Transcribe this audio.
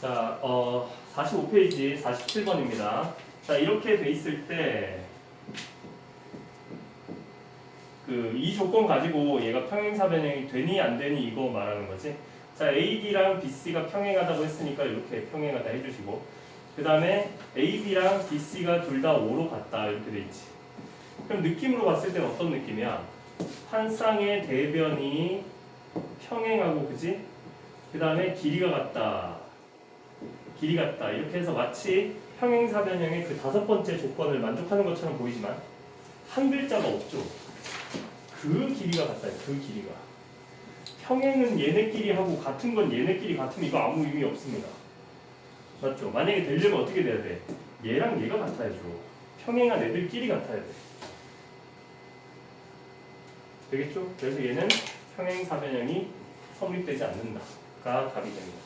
자, 어, 45페이지 47번입니다. 자, 이렇게 돼 있을 때, 그, 이 조건 가지고 얘가 평행사 변형이 되니 안 되니 이거 말하는 거지. 자, AD랑 BC가 평행하다고 했으니까 이렇게 평행하다 해주시고, 그 다음에 AB랑 BC가 둘 다 5로 같다. 이렇게 돼 있지. 그럼 느낌으로 봤을 때는 어떤 느낌이야? 한 쌍의 대변이 평행하고, 그지? 그 다음에 길이가 같다. 길이 같다. 이렇게 해서 마치 평행사 변형의 그 다섯 번째 조건을 만족하는 것처럼 보이지만 한 글자가 없죠. 그 길이가 같아요. 그 길이가. 평행은 얘네끼리 하고 같은 건 얘네끼리 같으면 이거 아무 의미 없습니다. 맞죠? 만약에 되려면 어떻게 돼야 돼? 얘랑 얘가 같아야죠. 평행한 애들끼리 같아야 돼. 되겠죠? 그래서 얘는 평행사 변형이 성립되지 않는다가 답이 됩니다.